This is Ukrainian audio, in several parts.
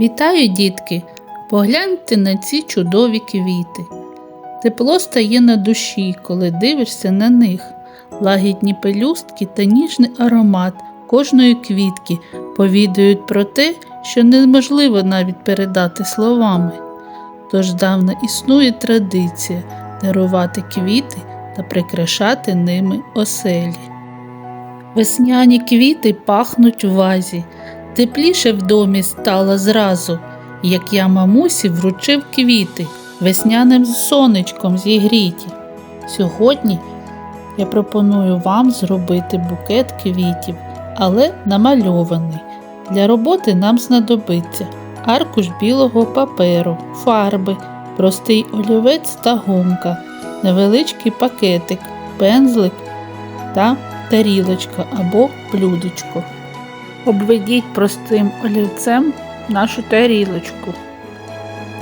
Вітаю, дітки! Погляньте на ці чудові квіти. Тепло стає на душі, коли дивишся на них. Лагідні пелюстки та ніжний аромат кожної квітки повідують про те, що неможливо навіть передати словами. Тож давно існує традиція дарувати квіти та прикрашати ними оселі. Весняні квіти пахнуть у вазі, тепліше в домі стало зразу, як я мамусі вручив квіти весняним сонечком зігріті. Сьогодні я пропоную вам зробити букет квітів, але намальований. Для роботи нам знадобиться аркуш білого паперу, фарби, простий олівець та гумка, невеличкий пакетик, пензлик та тарілочка або блюдечко. Обведіть простим олівцем нашу тарілочку.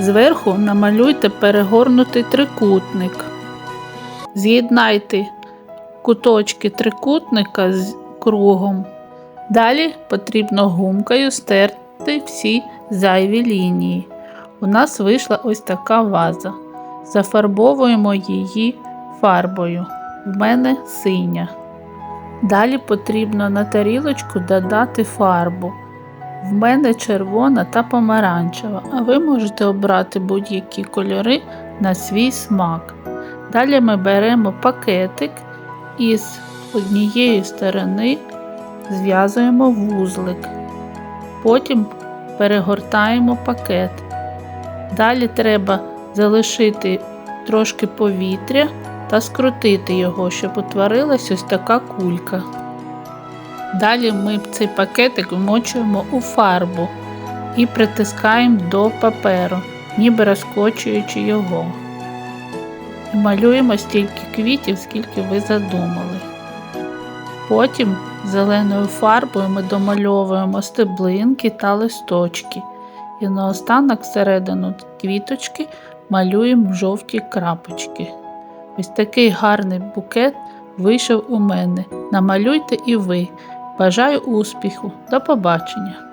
Зверху намалюйте перегорнутий трикутник. З'єднайте куточки трикутника з кругом. Далі потрібно гумкою стерти всі зайві лінії. У нас вийшла ось така ваза. Зафарбовуємо її фарбою. В мене синя. Далі потрібно на тарілочку додати фарбу. В мене червона та помаранчева, а ви можете обрати будь-які кольори на свій смак. Далі ми беремо пакетик і з однієї сторони зв'язуємо вузлик. Потім перегортаємо пакет. Далі треба залишити трошки повітря та скрутити його, щоб утворилась ось така кулька. Далі ми цей пакетик вмочуємо у фарбу і притискаємо до паперу, ніби розкочуючи його. І малюємо стільки квітів, скільки ви задумали. Потім зеленою фарбою ми домальовуємо стеблинки та листочки. І наостанок всередину квіточки малюємо жовті крапочки. Ось такий гарний букет вийшов у мене. Намалюйте і ви. Бажаю успіху. До побачення!